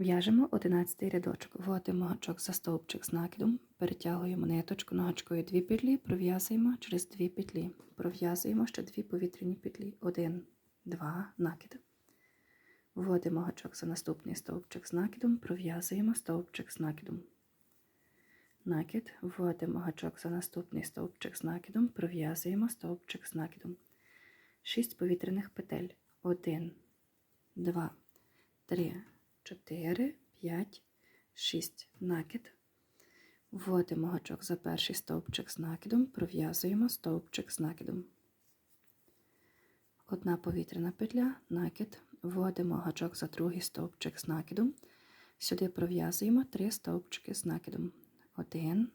В'яжемо 11 рядочок. Вводимо гачок за стовпчик з накидом, перетягуємо ниточку ногочкою 2 петлі, пров'язуємо через 2 петлі. Пров'язуємо ще 2 повітряні петлі. 1, 2, накид. Вводимо гачок за наступний стовпчик з накидом, пров'язуємо стовпчик з накидом. Накид, вводимо гачок за наступний стовпчик з накидом, пров'язуємо стовпчик з накидом. 6 повітряних петель. 1, 2, 3, 4, 5, 6. Накид. Вводимо гачок за перший стовпчик з накидом, пров'язуємо стовпчик з накидом. Одна повітряна петля, накид. Вводимо гачок за другий стовпчик з накидом. Сюди пров'язуємо три стовпчики з накидом. Один,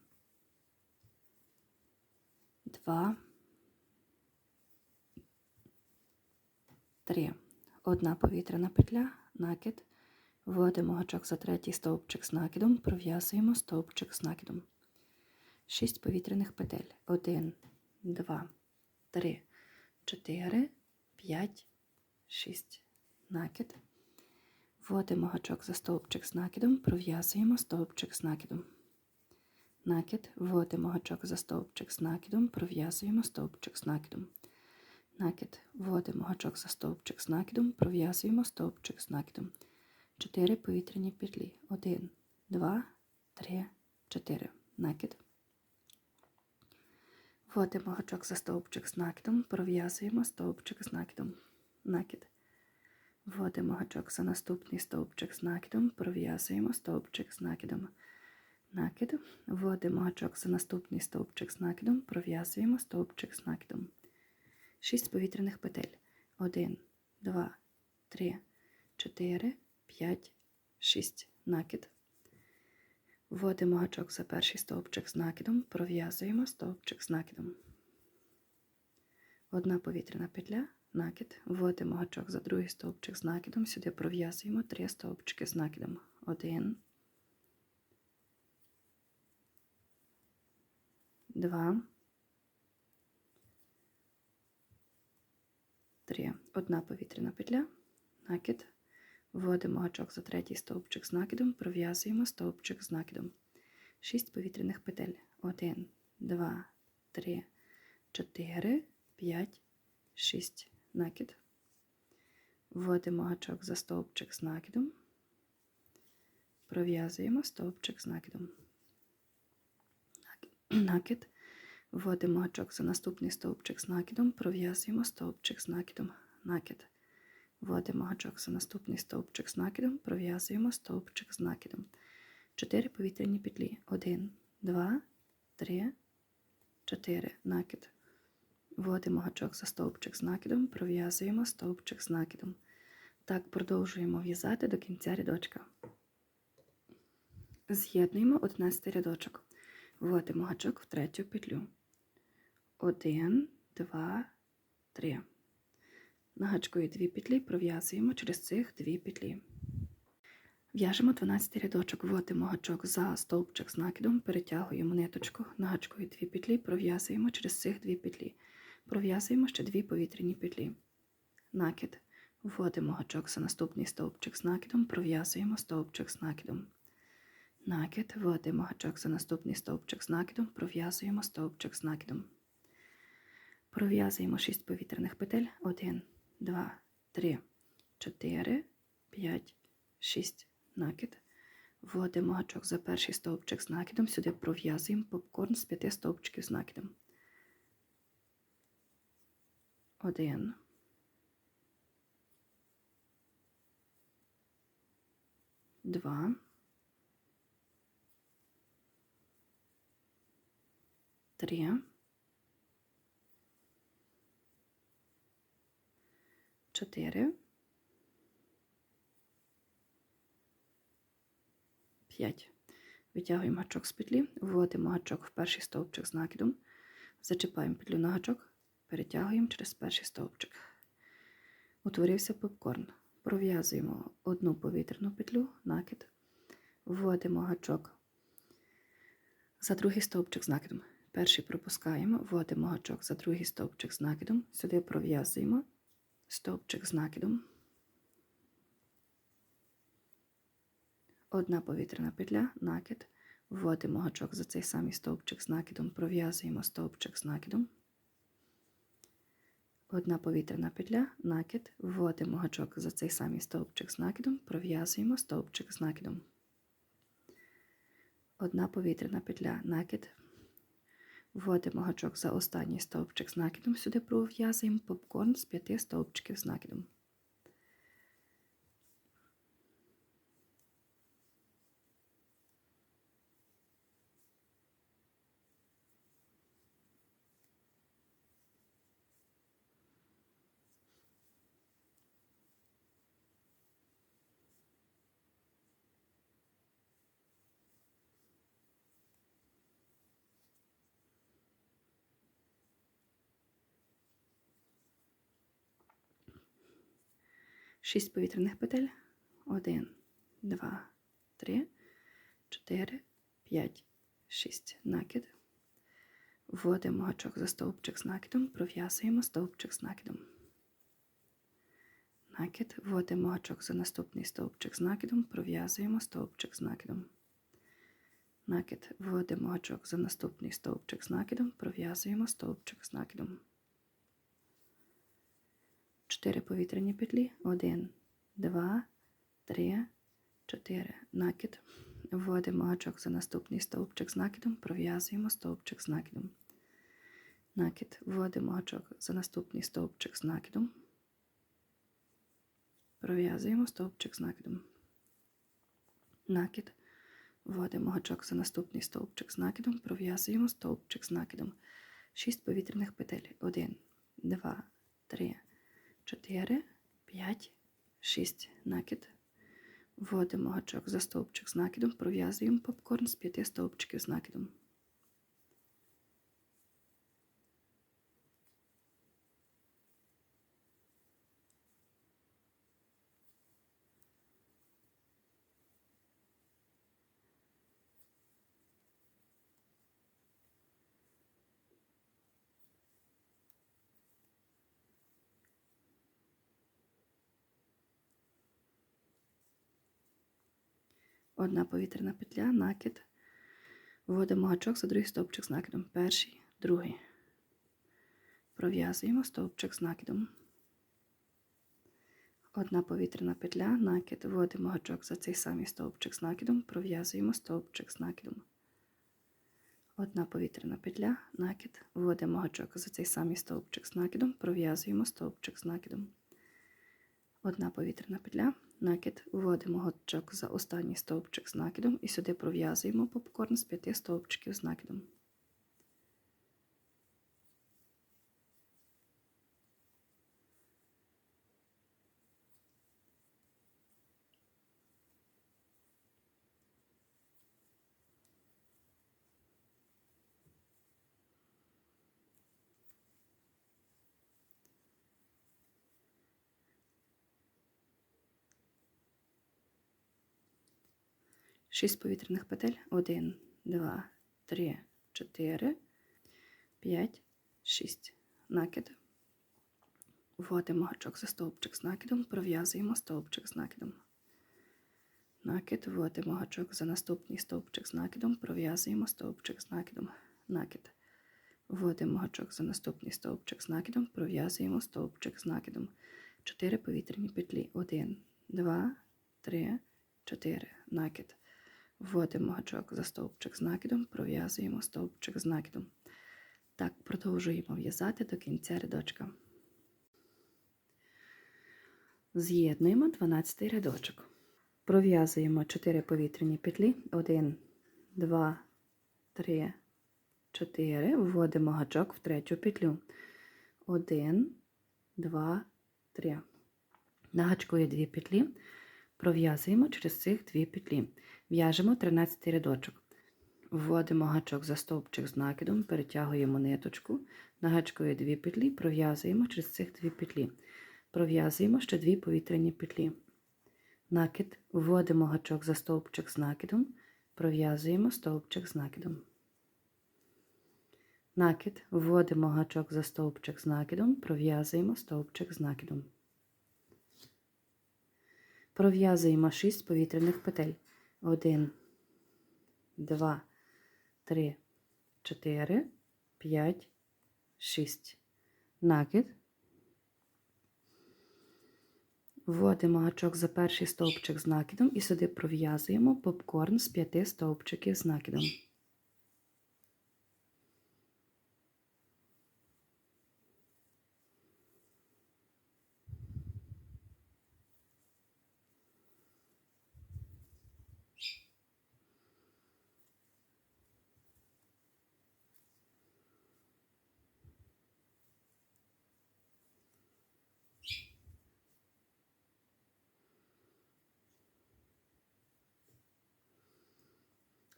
два, три. Одна повітряна петля, накид. Вводимо гачок за третій стовпчик з накидом, пров'язуємо стовпчик з накидом. Шість повітряних петель. Один, два, три, чотири, п'ять, шість. Накид. Вводимо гачок за стовпчик з накидом, пров'язуємо стовпчик з накидом. Накид. Вводимо гачок за стовпчик з накидом, пров'язуємо стовпчик з накидом. Накид. Вводимо гачок за стовпчик з накидом, пров'язуємо стовпчик з накидом. 4 повітряні петлі. 1, 2, 3, 4. Накид. Вводимо гачок за стовпчик з накидом, пров'язуємо стовпчик з накидом. Накид. Вводимо гачок за наступний стовпчик з накидом, пров'язуємо стовпчик з накидом. Накид. Вводимо гачок за наступний стовпчик з накидом, пров'язуємо стовпчик з накидом. 6 повітряних петель. 1, 2, 3, 4, 5, 6. Накид. Вводимо гачок за перший стовпчик з накидом, пров'язуємо стовпчик з накидом. Одна повітряна петля, накид. Вводимо гачок за другий стовпчик з накидом, сюди пров'язуємо три стовпчики з накидом. Один, два, три. Одна повітряна петля, накид. Вводимо гачок за третій стовпчик з накидом, пров'язуємо стовпчик з накидом. Шість повітряних петель. Один, два, три, чотири, п'ять, шість. Накид. Вводимо гачок за стовпчик з накидом. Пров'язуємо стовпчик з накидом. Накид. Вводимо гачок за наступний стовпчик з накидом, пров'язуємо стовпчик з накидом. Накид. Вводимо гачок за наступний стовпчик з накидом, пров'язуємо стовпчик з накидом. 4 повітряні петлі. 1, 2, 3, 4. Накид. Вводимо гачок за стовпчик з накидом, пров'язуємо стовпчик з накидом. Так продовжуємо в'язати до кінця рядочка. З'єднуємо 11 рядочок. Вводимо гачок в третю петлю. 1, 2, 3. На гачкою 2 петлі пров'язуємо через цих 2 петлі. В'яжемо 12 рядочок, вводимо гачок за стовпчик з накидом, перетягуємо ниточку, на гачкою 2 петлі, пров'язуємо через цих 2 петлі. Пров'язуємо ще 2 повітряні петлі. Накид. Вводимо гачок за наступний стовпчик з накидом, пров'язуємо стовпчик з накидом. Накид. Вводимо гачок за наступний стовпчик з накидом, пров'язуємо стовпчик з накидом. Пров'язуємо 6 повітряних петель. 1, 2, 3, 4, 5, 6. Накид. Вводимо гачок за перший стовпчик з накидом. Сюди пров'язуємо попкорн з 5 стовпчиків з накидом. 1. Два. Три. Чотири. П'ять. Витягуємо гачок з петлі, вводимо гачок в перший стовпчик з накидом, зачіпаємо петлю на гачок, перетягуємо через перший стовпчик. Утворився попкорн. Пров'язуємо одну повітряну петлю, накид, вводимо гачок за другий стовпчик з накидом. Перший пропускаємо, вводимо гачок за другий стовпчик з накидом, сюди пров'язуємо стовпчик з накидом. Одна повітряна петля, накид, вводимо гачок за цей самий стовпчик з накидом, пров'язуємо стовпчик з накидом. Одна повітряна петля, накид, вводимо гачок за цей самий стовпчик з накидом, пров'язуємо стовпчик з накидом. Одна повітряна петля, накид, вводимо гачок за останній стовпчик з накидом, сюди пров'язуємо попкорн з п'яти стовпчиків з накидом. Шість повітряних петель. Один, два, три, чотири, п'ять, шість. Накид. Вводимо гачок за стовпчик з накидом, пров'язуємо стовпчик з накидом. Накид. Вводимо гачок за наступний стовпчик з накидом, пров'язуємо стовпчик з накидом. Накид. Вводимо гачок за наступний стовпчик з накидом, пров'язуємо стовпчик з накидом. 4 повітряні петлі. 1, 2, 3, 4. Накид. Вводимо гачок за наступний стовпчик з накидом, пров'язуємо стовпчик з накидом. Накид. Вводимо гачок за наступний стовпчик з накидом. Пров'язуємо стовпчик з накидом. Накид. Вводимо гачок за наступний стовпчик з накидом, пров'язуємо стовпчик з накидом. 6 повітряних петель. 1, 2, 3, 4, 5, 6 накид. Вводимо гачок за стовпчик з накидом, пров'язуємо попкорн з 5 стовпчиків з накидом. Одна повітряна петля, накид. Вводимо гачок за другий стовпчик з накидом. Перший, другий. Пров'язуємо стовпчик з накидом. Одна повітряна петля, накид. Вводимо гачок за цей самий стовпчик з накидом, пров'язуємо стовпчик з накидом. Одна повітряна петля, накид. Вводимо гачок за цей самий стовпчик з накидом, пров'язуємо стовпчик з накидом. Одна повітряна петля, накид, вводимо гачок за останній стовпчик з накидом і сюди пров'язуємо попкорн з п'яти стовпчиків з накидом. Шість повітряних петель. Один, два, три, чотири, п'ять, шість. Накид. Вводимо гачок за стовпчик з накидом, пров'язуємо стовпчик з накидом. Накид. Вводимо гачок за наступний стовпчик з накидом, пров'язуємо стовпчик з накидом. Накид. Вводимо гачок за наступний стовпчик з накидом, пров'язуємо стовпчик з накидом. Чотири повітряні петлі. Один, два, три, чотири. Накид. Вводимо гачок за стовпчик з накидом, пров'язуємо стовпчик з накидом. Так, продовжуємо в'язати до кінця рядочка. З'єднуємо 12 рядочок. Пров'язуємо 4 повітряні петлі. 1, 2, 3, 4. Вводимо гачок в третю петлю. 1, 2, 3. На гачку є 2 петлі. Пров'язуємо через цих 2 петлі. В'яжемо 13 рядочок. Вводимо гачок за стовпчик з накидом, перетягуємо ниточку, на гачку є 2 петлі, пров'язуємо через цих 2 петлі. Пров'язуємо ще 2 повітряні петлі. Накид, вводимо гачок за стовпчик з накидом, пров'язуємо стовпчик з накидом. Накид, вводимо гачок за стовпчик з накидом, пров'язуємо стовпчик з накидом. Пров'язуємо 6 повітряних петель. 1, 2, 3, 4, 5, 6. Накид. Вводимо гачок за перший стовпчик з накидом і сюди пров'язуємо попкорн з п'яти стовпчиків з накидом.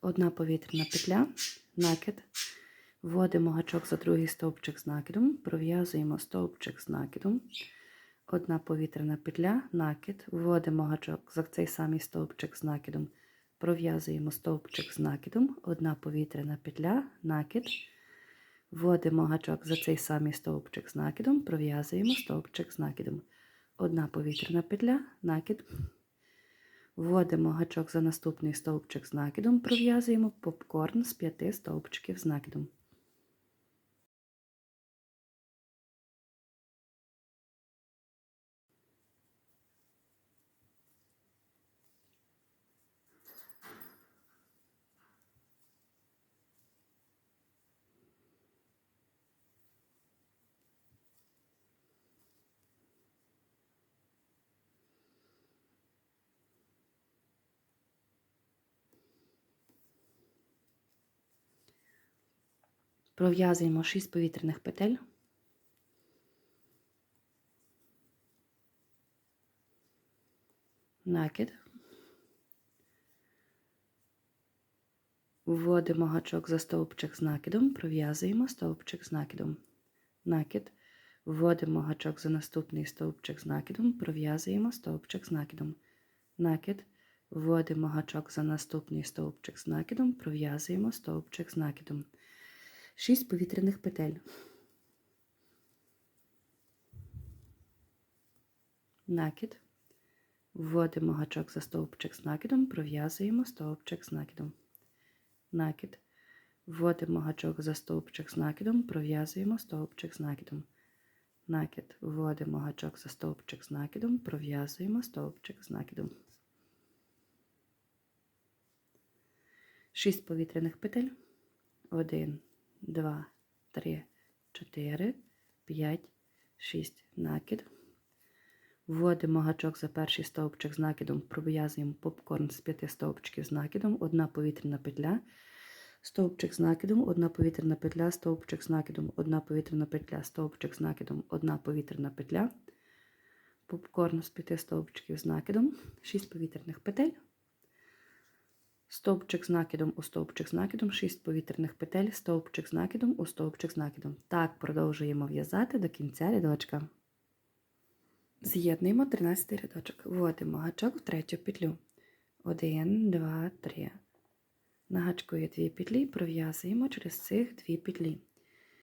Одна повітряна петля, накид. Вводимо гачок за другий стовпчик з накидом, пров'язуємо стовпчик з накидом. Одна повітряна петля, накид. Вводимо гачок за цей самий стовпчик з накидом, пров'язуємо стовпчик з накидом. Одна повітряна петля, накид. Вводимо гачок за цей самий стовпчик з накидом, пров'язуємо стовпчик з накидом. Одна повітряна петля, накид. Вводимо гачок за наступний стовпчик з накидом, пров'язуємо попкорн з п'яти стовпчиків з накидом. Пров'язуємо 6 повітряних петель. Накид. Вводимо гачок за стовпчик з накидом, пров'язуємо стовпчик з накидом. Накид. Вводимо гачок за наступний стовпчик з накидом, пров'язуємо стовпчик з накидом. Накид. Вводимо гачок за наступний стовпчик з накидом, пров'язуємо стовпчик з накидом. 6 повітряних петель. Накид. Вводимо гачок за стовпчик з накидом, пров'язуємо стовпчик з накидом. Накид. Вводимо гачок за стовпчик з накидом, пров'язуємо стовпчик з накидом. Накид. Вводимо гачок за стовпчик з накидом, пров'язуємо стовпчик з накидом. 6 повітряних петель. 1, 2, 3, 4, 5, 6. Накид. Вводимо гачок за перший стовпчик з накидом, пров'язуємо попкорн з п'яти стовпчиків з накидом, одна повітряна петля, стовпчик з накидом, одна повітряна петля, стовпчик з накидом, одна повітряна петля, стовпчик з накидом, одна повітряна петля, попкорн з п'яти стовпчиків з накидом, 6 повітряних петель. Стовпчик з накидом у стовпчик з накидом, 6 повітряних петель, стовпчик з накидом у стовпчик з накидом. Так продовжуємо в'язати до кінця рядочка. З'єднуємо 13 рядочок. Вводимо гачок в третю петлю. 1, 2, 3. На гачку є дві петлі, пров'язуємо через цих дві петлі.